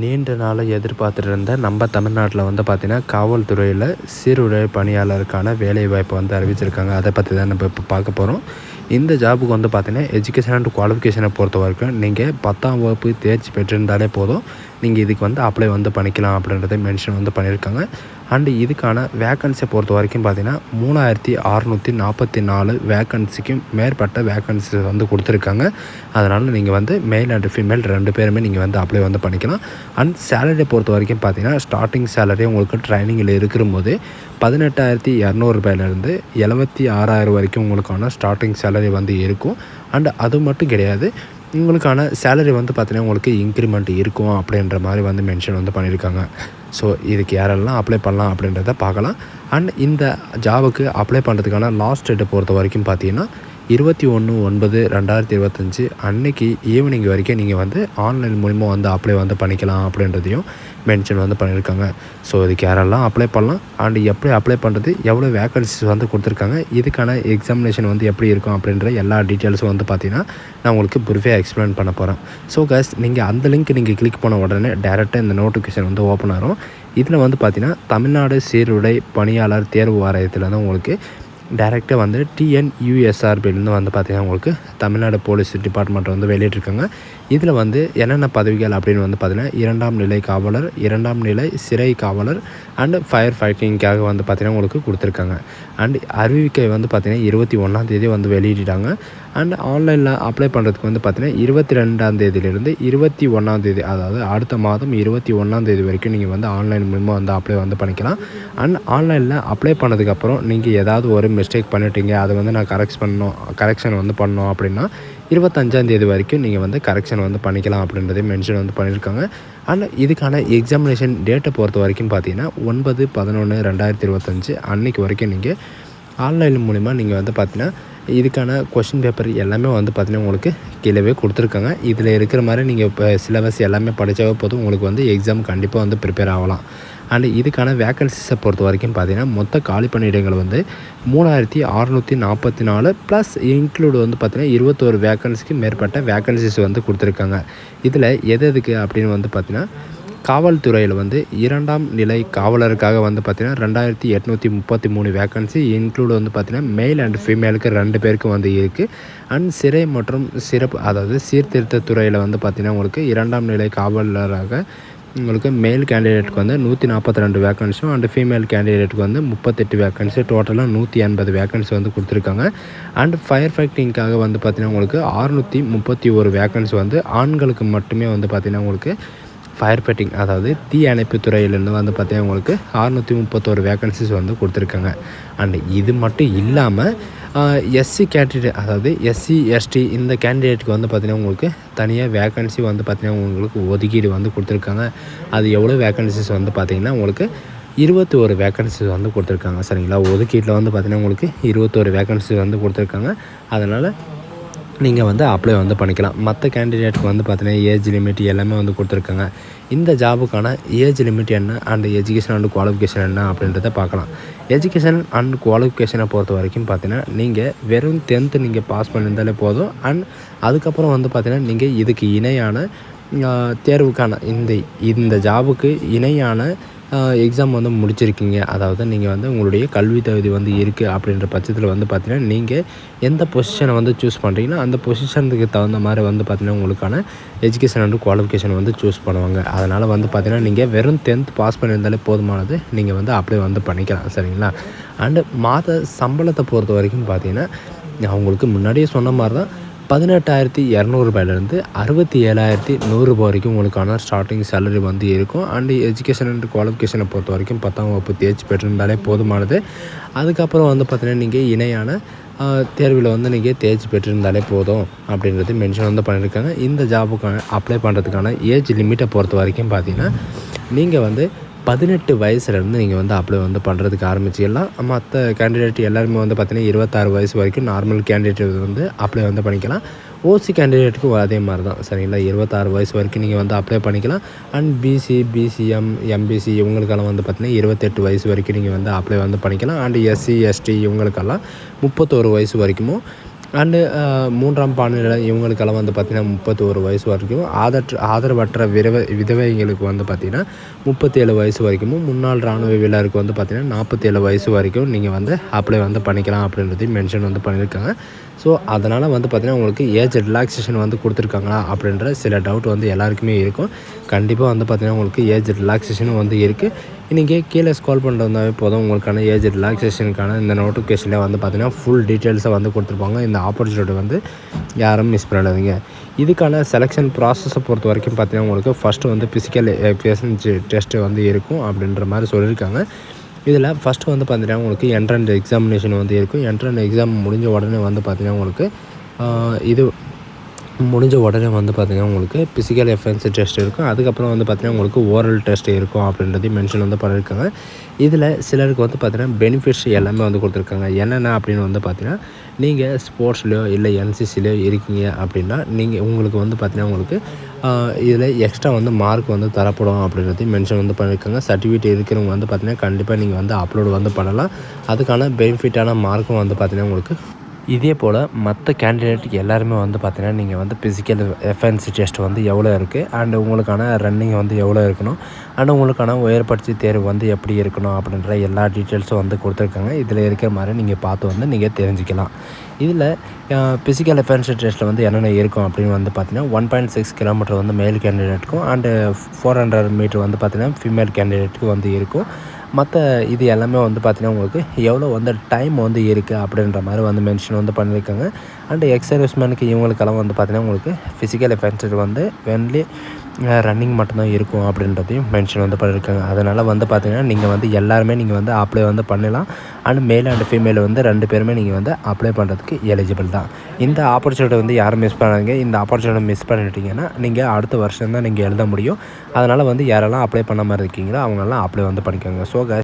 நீண்ட நாளாக எதிர்பார்த்துட்டு இருந்த நம்ம தமிழ்நாட்டில் வந்து பார்த்திங்கன்னா காவல்துறையில் சீருடை பணியாளருக்கான வேலைவாய்ப்பை வந்து அறிவிச்சிருக்காங்க. அதை பற்றி தான் நம்ம இப்போ பார்க்க போகிறோம் இந்த ஜாபுக்கு வந்து பார்த்திங்கன்னா எஜுகேஷன் அண்ட் குவாலிஃபிகேஷனை பொறுத்த வரைக்கும் நீங்கள் பத்தாம் வகுப்பு தேர்ச்சி பெற்றிருந்தாலே போதும். நீங்கள் இதுக்கு வந்து அப்ளை வந்து பண்ணிக்கலாம் அப்படின்றத மென்ஷன் வந்து பண்ணியிருக்காங்க. அண்டு இதுக்கான வேக்கன்சியை பொறுத்த வரைக்கும் பார்த்திங்கன்னா மூணாயிரத்தி அறநூற்றி நாற்பத்தி நாலு வேக்கன்சிக்கும் மேற்பட்ட வேக்கன்சி வந்து கொடுத்துருக்காங்க. அதனால் நீங்கள் வந்து மேல் அண்ட் ஃபீமேல் ரெண்டு பேருமே நீங்கள் வந்து அப்ளை வந்து பண்ணிக்கலாம். அண்ட் சேலரியை பொறுத்த வரைக்கும் பார்த்தீங்கன்னா ஸ்டார்டிங் சேலரி உங்களுக்கு ட்ரைனிங்கில் இருக்கிற போது பதினெட்டாயிரத்தி இரநூறுபாயிலேருந்து எழுபத்தி ஆறாயிரம் வரைக்கும் உங்களுக்கான ஸ்டார்டிங் சேலரி வந்து இருக்கும். அண்ட் அது மட்டும் கிடையாது உங்களுக்கான சேலரி வந்து பார்த்தீங்கன்னா உங்களுக்கு இன்க்ரிமெண்ட் இருக்கும் அப்படின்ற மாதிரி வந்து மென்ஷன் வந்து பண்ணியிருக்காங்க. ஸோ இதுக்கு யாரெல்லாம் அப்ளை பண்ணலாம் அப்படின்றத பார்க்கலாம். அண்ட் இந்த ஜாபுக்கு அப்ளை பண்ணுறதுக்கான லாஸ்ட் டேட்டை பொறுத்த வரைக்கும் பார்த்தீங்கன்னா இருபத்தி ஒன்று ஒன்பது ரெண்டாயிரத்தி இருபத்தஞ்சி அன்னைக்கு ஈவினிங் வரைக்கும் நீங்கள் வந்து ஆன்லைன் மூலிமா வந்து அப்ளை வந்து பண்ணிக்கலாம் அப்படின்றதையும் மென்ஷன் வந்து பண்ணியிருக்காங்க. ஸோ இதுக்கு யாரெல்லாம் அப்ளை பண்ணலாம்? அண்ட் எப்படி அப்ளை பண்ணுறது எவ்வளோ வேக்கன்சிஸ் வந்து கொடுத்துருக்காங்க? இதுக்கான எக்ஸாமினேஷன் வந்து எப்படி இருக்கும் அப்படின்ற எல்லா டீட்டெயில்ஸும் வந்து பார்த்தீங்கன்னா நான் உங்களுக்கு ப்ரிஃபே எக்ஸ்பிளைன் பண்ண போகிறேன் ஸோ கேஸ் நீங்கள் அந்த லிங்க் நீங்கள் கிளிக் பண்ண உடனே டேரெக்டாக இந்த நோட்டிஃபிகேஷன் வந்து ஓப்பன் ஆகும் இதில் வந்து பார்த்தீங்கன்னா தமிழ்நாடு சீருடை பணியாளர் தேர்வு வாரியத்தில் தான் உங்களுக்கு டேரெக்டாக வந்து டிஎன்யூஎஸ்ஆர்பிலேருந்து வந்து பார்த்திங்கன்னா உங்களுக்கு தமிழ்நாடு போலீஸ் டிபார்ட்மெண்ட் வந்து வெளியிட்டிருக்காங்க. இதில் வந்து என்னென்ன பதவிகள் அப்படின்னு வந்து பார்த்திங்கன்னா இரண்டாம் நிலை காவலர் இரண்டாம் நிலை சிறை காவலர் அண்டு ஃபயர் ஃபைட்டிங்காக வந்து பார்த்திங்கன்னா உங்களுக்கு கொடுத்துருக்காங்க. அண்டு அறிவிக்கை வந்து பார்த்திங்கன்னா இருபத்தி ஒன்றாந்தேதி வந்து வெளியிட்டாங்க. அண்ட் ஆன்லைனில் அப்ளை பண்ணுறதுக்கு வந்து பார்த்திங்கன்னா இருபத்தி ரெண்டாந்தேதியிலேருந்து இருபத்தி ஒன்றாந்தேதி அதாவது அடுத்த மாதம் இருபத்தி ஒன்றாந்தேதி வரைக்கும் நீங்கள் வந்து ஆன்லைன் மூலிமா வந்து அப்ளை வந்து பண்ணிக்கலாம். அண்ட் ஆன்லைனில் அப்ளை பண்ணதுக்கப்புறம் நீங்கள் ஏதாவது ஒரு மிஸ்டேக் பண்ணிட்டீங்க அதை வந்து நான் கரெக்ட் பண்ணணும் கரெக்ஷன் வந்து பண்ணோம் அப்படின்னா இருபத்தஞ்சாந்தேதி வரைக்கும் நீங்கள் வந்து கரெக்ஷன் வந்து பண்ணிக்கலாம் அப்படின்றதையும் மென்ஷன் வந்து பண்ணியிருக்காங்க. ஆனால் இதுக்கான எக்ஸாமினேஷன் டேட்டை பொறுத்த வரைக்கும் பார்த்தீங்கன்னா ஒன்பது பதினொன்று ரெண்டாயிரத்தி இருபத்தஞ்சி அன்னைக்கு வரைக்கும் நீங்கள் ஆன்லைன் மூலிமா நீங்கள் வந்து பார்த்தீங்கன்னா இதுக்கான கொஷின் பேப்பர் எல்லாமே வந்து பார்த்திங்கன்னா உங்களுக்கு கீழே கொடுத்துருக்காங்க. இதில் இருக்கிற மாதிரி நீங்கள் இப்போ சிலபஸ் எல்லாமே படித்தாவே போதும். உங்களுக்கு வந்து எக்ஸாம் கண்டிப்பாக வந்து ப்ரிப்பேர் ஆகலாம். அண்ட் இதுக்கான வேக்கன்சிஸை பொறுத்த வரைக்கும் பார்த்திங்கன்னா மொத்த காலி பணியிடங்கள் வந்து மூணாயிரத்தி அறநூற்றி நாற்பத்தி நாலு ப்ளஸ் இன்க்ளூடு வந்து பார்த்திங்கன்னா இருபத்தோரு வேக்கன்சிக்கு மேற்பட்ட வேக்கன்சிஸ் வந்து கொடுத்துருக்காங்க. இதில் எது எதுக்கு அப்படின்னு வந்து பார்த்திங்கன்னா காவல்துறையில் வந்து இரண்டாம் நிலை காவலருக்காக வந்து பார்த்திங்கன்னா ரெண்டாயிரத்தி எட்நூற்றி முப்பத்தி மூணு வேக்கன்சி இன்க்ளூடு வந்து பார்த்திங்கன்னா மேல் அண்ட் ஃபீமேலுக்கு ரெண்டு பேருக்கு வந்து இருக்குது அண்ட் சிறை மற்றும் சிறப்பு அதாவது சீர்திருத்த துறையில் வந்து பார்த்திங்கன்னா உங்களுக்கு இரண்டாம் நிலை காவலராக உங்களுக்கு மேல் கேண்டிடேட்டுக்கு வந்து நூற்றி நாற்பத்தி ரெண்டு வேக்கன்ஸும் அண்ட் ஃபீமேல் கேண்டிடேட்டுக்கு வந்து முப்பத்தெட்டு வேக்கன்ஸு டோட்டலாக நூற்றி எண்பது வேக்கன்ஸ் வந்து கொடுத்துருக்காங்க. அண்ட் ஃபயர் ஃபைட்டிங்க்காக வந்து பார்த்திங்கன்னா உங்களுக்கு அறுநூற்றி முப்பத்தி ஒரு வேக்கன்ஸ் வந்து ஆண்களுக்கு மட்டுமே வந்து பார்த்திங்கன்னா உங்களுக்கு ஃபயர் ஃபைட்டிங் அதாவது தீ அணைப்பு துறையிலேருந்து வந்து பார்த்தீங்கன்னா உங்களுக்கு அறுநூற்றி முப்பத்தோரு வேக்கன்சிஸ் வந்து கொடுத்துருக்காங்க. அண்ட் இது மட்டும் இல்லாமல் எஸ்சி கேண்டிடேட் அதாவது எஸ்சி எஸ்டி இந்த கேண்டிடேட்டுக்கு வந்து பார்த்திங்கன்னா உங்களுக்கு தனியாக வேக்கன்சி வந்து பார்த்திங்கன்னா உங்களுக்கு ஒதுக்கீடு வந்து கொடுத்துருக்காங்க. அது எவ்வளோ வேக்கன்சிஸ் வந்து பார்த்திங்கன்னா உங்களுக்கு இருபத்தி ஒரு வேக்கன்சிஸ் வந்து கொடுத்துருக்காங்க. சரிங்களா? ஒதுக்கீட்டில் வந்து பார்த்திங்கன்னா உங்களுக்கு இருபத்தோரு வேக்கன்சி வந்து கொடுத்துருக்காங்க. அதனால் நீங்கள் வந்து அப்ளை வந்து பண்ணிக்கலாம். மற்ற கேண்டிடேட்டுக்கு வந்து பார்த்தீங்கன்னா ஏஜ் லிமிட் எல்லாமே வந்து கொடுத்துருக்காங்க. இந்த ஜாபுக்கான ஏஜ் லிமிட் என்ன அண்ட் எஜுகேஷன் அண்ட் குவாலிஃபிகேஷன் என்ன அப்படின்றத பார்க்கலாம். எஜுகேஷன் அண்ட் குவாலிஃபிகேஷனை பொறுத்த வரைக்கும் பார்த்தீங்கன்னா நீங்கள் வெறும் டென்த்து நீங்கள் பாஸ் பண்ணியிருந்தாலே போதும். அண்ட் அதுக்கப்புறம் வந்து பார்த்தீங்கன்னா நீங்கள் இதுக்கு இணையான தேர்வுக்கான இந்த இந்த ஜாபுக்கு இணையான எக்ஸாம் வந்து முடிச்சிருக்கீங்க. அதாவது நீங்கள் வந்து உங்களுடைய கல்வி தகுதி வந்து இருக்குது அப்படின்ற பட்சத்தில் வந்து பார்த்தீங்கன்னா நீங்கள் எந்த பொசிஷனை வந்து சூஸ் பண்ணுறீங்கன்னா அந்த பொசிஷனுக்கு தகுந்த மாதிரி வந்து பார்த்திங்கன்னா உங்களுக்கான எஜுகேஷன் அண்ட் குவாலிஃபிகேஷன் வந்து சூஸ் பண்ணுவாங்க. அதனால் வந்து பார்த்திங்கன்னா நீங்கள் வெறும் டென்த் பாஸ் பண்ணியிருந்தாலே போதுமானது. நீங்கள் வந்து அப்படியே வந்து பண்ணிக்கலாம் சரிங்களா? அண்டு மாத சம்பளத்தை பொறுத்த வரைக்கும் பார்த்தீங்கன்னா அவங்களுக்கு முன்னாடியே சொன்ன மாதிரி தான் பதினெட்டாயிரத்தி இரநூறுபாயிலேருந்து அறுபத்தி ஏழாயிரத்தி நூறுரூபா வரைக்கும் உங்களுக்கான ஸ்டார்டிங் சேலரி வந்து இருக்கும். அண்டு எஜுகேஷன் அண்ட் குவாலிஃபிகேஷனை பொறுத்த வரைக்கும் பத்தாம் வகுப்பு தேர்ச்சி பெற்றிருந்தாலே போதுமானது. அதுக்கப்புறம் வந்து பார்த்திங்கன்னா நீங்கள் இணையான தேர்வில் வந்து நீங்கள் தேர்ச்சி பெற்றிருந்தாலே போதும் அப்படின்றது மென்ஷன் வந்து பண்ணியிருக்காங்க. இந்த ஜாபுக்கான அப்ளை பண்ணுறதுக்கான ஏஜ் லிமிட்டை பொறுத்த வரைக்கும் பார்த்திங்கன்னா நீங்கள் வந்து பதினெட்டு வயசுலேருந்து நீங்கள் வந்து அப்ளை வந்து பண்ணுறதுக்கு ஆரம்பிச்சிடலாம் மற்ற கேண்டிடேட் எல்லாருமே வந்து பார்த்திங்கன்னா இருபத்தாறு வயசு வரைக்கும் நார்மல் கேண்டிடேட் வந்து அப்ளை வந்து பண்ணிக்கலாம். ஓசி கேண்டிடேட்டுக்கும் அதே மாதிரி தான் சரிங்களா? இருபத்தாறு வயசு வரைக்கும் நீங்கள் வந்து அப்ளை பண்ணிக்கலாம். அண்ட் பிசி பிசிஎம் எம்பிசி இவங்களுக்கெல்லாம் வந்து பார்த்திங்கன்னா இருபத்தெட்டு வயசு வரைக்கும் நீங்கள் வந்து அப்ளை வந்து பண்ணிக்கலாம். அண்ட் எஸ்சி எஸ்டி இவங்களுக்கெல்லாம் முப்பத்தோரு வயசு வரைக்கும் அண்டு மூன்றாம் பாலினர் இவங்களுக்கெல்லாம் வந்து பார்த்திங்கன்னா முப்பத்தோரு வயசு வரைக்கும் ஆதற்ற ஆதரவற்ற விதவை விதவைகளுக்கு வந்து பார்த்திங்கன்னா முப்பத்தேழு வயசு வரைக்கும் முன்னாள் இராணுவ வீரருக்கு வந்து பார்த்திங்கன்னா நாற்பத்தேழு வயசு வரைக்கும் நீங்கள் வந்து அப்ளை வந்து பண்ணிக்கலாம் அப்படின்றதையும் மென்ஷன் வந்து பண்ணியிருக்காங்க. ஸோ அதனால் வந்து பார்த்திங்கன்னா உங்களுக்கு ஏஜ் ரிலாக்ஸேஷன் வந்து கொடுத்துருக்காங்களா அப்படின்ற சில டவுட் வந்து எல்லாருக்குமே இருக்கும். கண்டிப்பாக வந்து பார்த்திங்கன்னா உங்களுக்கு ஏஜ் ரிலாக்ஸேஷனும் வந்து இருக்குது இன்றைக்கே கீழே ஸ்கால் பண்ணிட்டு வந்தாவே போதும். உங்களுக்கான ஏஜ் ரிலாக்ஸேஷனுக்கான இந்த நோட்டிஃபிகேஷனில் வந்து பார்த்திங்கன்னா ஃபுல் டீட்டெயில்ஸை வந்து கொடுத்துருப்பாங்க. இந்த ஆப்பர்ச்சுனிட்டி வந்து யாரும் மிஸ் பண்ணிடாதீங்க இதுக்கான செலெக்ஷன் ப்ராசஸை பொறுத்த வரைக்கும் பார்த்திங்கன்னா உங்களுக்கு ஃபஸ்ட்டு வந்து ஃபிசிக்கல் எஃபிஷியன்சி டெஸ்ட்டு வந்து இருக்கும் அப்படின்ற மாதிரி சொல்லியிருக்காங்க. இதில் ஃபஸ்ட்டு வந்து பார்த்திங்கன்னா உங்களுக்கு என்ட்ரன்ஸ் எக்ஸாமினேஷன் வந்து இருக்கும். என்ட்ரன்ஸ் எக்ஸாம் முடிஞ்ச உடனே வந்து பார்த்திங்கன்னா உங்களுக்கு இது முடிஞ்ச உடனே வந்து பார்த்திங்கன்னா உங்களுக்கு ஃபிசிக்கல் எஃபென்ஸ் டெஸ்ட் இருக்கும். அதுக்கப்புறம் வந்து பார்த்திங்கன்னா உங்களுக்கு ஓரல் டெஸ்ட் இருக்கும் அப்படின்றதையும் மென்ஷன் வந்து பண்ணியிருக்காங்க இதில் சிலருக்கு வந்து பார்த்திங்கன்னா பெனிஃபிட்ஸ் எல்லாமே வந்து கொடுத்துருக்காங்க. என்னென்ன அப்படின்னு வந்து பார்த்திங்கன்னா நீங்கள் ஸ்போர்ட்ஸ்லையோ இல்லை என்சிசிலையோ இருக்கீங்க அப்படின்னா நீங்கள் உங்களுக்கு வந்து பார்த்திங்கன்னா உங்களுக்கு இதில் எக்ஸ்ட்ரா வந்து மார்க் வந்து தரப்படும் அப்படின்றதையும் மென்ஷன் வந்து பண்ணியிருக்காங்க சர்டிஃபிகேட் இருக்கிறவங்க வந்து பார்த்திங்கன்னா கண்டிப்பாக நீங்கள் வந்து அப்லோடு வந்து பண்ணலாம். அதுக்கான பெனிஃபிட்டான மார்க்கும் வந்து பார்த்திங்கன்னா உங்களுக்கு இதே போல் மற்ற கேண்டிடேட்டுக்கு எல்லாருமே வந்து பார்த்தீங்கன்னா நீங்கள் வந்து ஃபிசிக்கல் எஃபென்சி டெஸ்ட் வந்து எவ்வளோ இருக்குது அண்டு உங்களுக்கான ரன்னிங் வந்து எவ்வளோ இருக்கணும்? அண்ட் உங்களுக்கான உயர்பட்சி தேர்வு வந்து எப்படி இருக்கணும்? அப்படின்ற எல்லா டீட்டெயில்ஸும் வந்து கொடுத்துருக்காங்க. இதில் இருக்கிற மாதிரி நீங்கள் பார்த்து வந்து நீங்கள் தெரிஞ்சுக்கலாம். இதில் ஃபிசிக்கல் எஃபென்சி டெஸ்ட்டில் வந்து என்னென்ன இருக்கும் அப்படின்னு வந்து பார்த்தீங்கன்னா ஒன் பாயிண்ட் சிக்ஸ் கிலோமீட்டர் வந்து மேல் கேண்டிடேட்டுக்கும் அண்டு ஃபோர் ஹண்ட்ரட் மீட்டர் வந்து பார்த்தீங்கன்னா ஃபீமேல் கேண்டிடேட்டுக்கு வந்து இருக்கும். மற்ற இது எல்லாமே வந்து பார்த்திங்கன்னா உங்களுக்கு எவ்வளோ வந்து டைம் வந்து இருக்குது அப்படின்ற மாதிரி வந்து மென்ஷன் வந்து பண்ணியிருக்காங்க. அண்டு எக்ஸ் சர்வீஸ்மேனுக்கு இவங்களுக்கெல்லாம் வந்து பார்த்திங்கன்னா உங்களுக்கு ஃபிசிக்கல் எஃபென்சர் வந்து வென்லி ரன்னிங் மட்டும்தான் இருக்கும் அப்படின்றதையும் மென்ஷன் வந்து பண்ணியிருக்காங்க அதனால் வந்து பார்த்திங்கன்னா நீங்கள் வந்து எல்லாருமே நீங்கள் வந்து அப்ளை வந்து பண்ணலாம். அண்ட் மேல் அண்ட் ஃபீமேல் வந்து ரெண்டு பேருமே நீங்கள் வந்து அப்ளை பண்ணுறதுக்கு எலிஜிபிள் தான். இந்த ஆப்பர்ச்சுனிட்டி வந்து யாரும் மிஸ் பண்ணாதீங்க. இந்த ஆப்பர்ச்சுனிட்டி மிஸ் பண்ணிட்டீங்கன்னா நீங்கள் அடுத்த வருஷம் தான் நீங்கள் எழுத முடியும். அதனால் வந்து யாரெல்லாம் அப்ளை பண்ண மாதிரி இருக்கீங்களோ அவங்கெல்லாம் அப்ளை வந்து பண்ணிக்கோங்க. ஸோ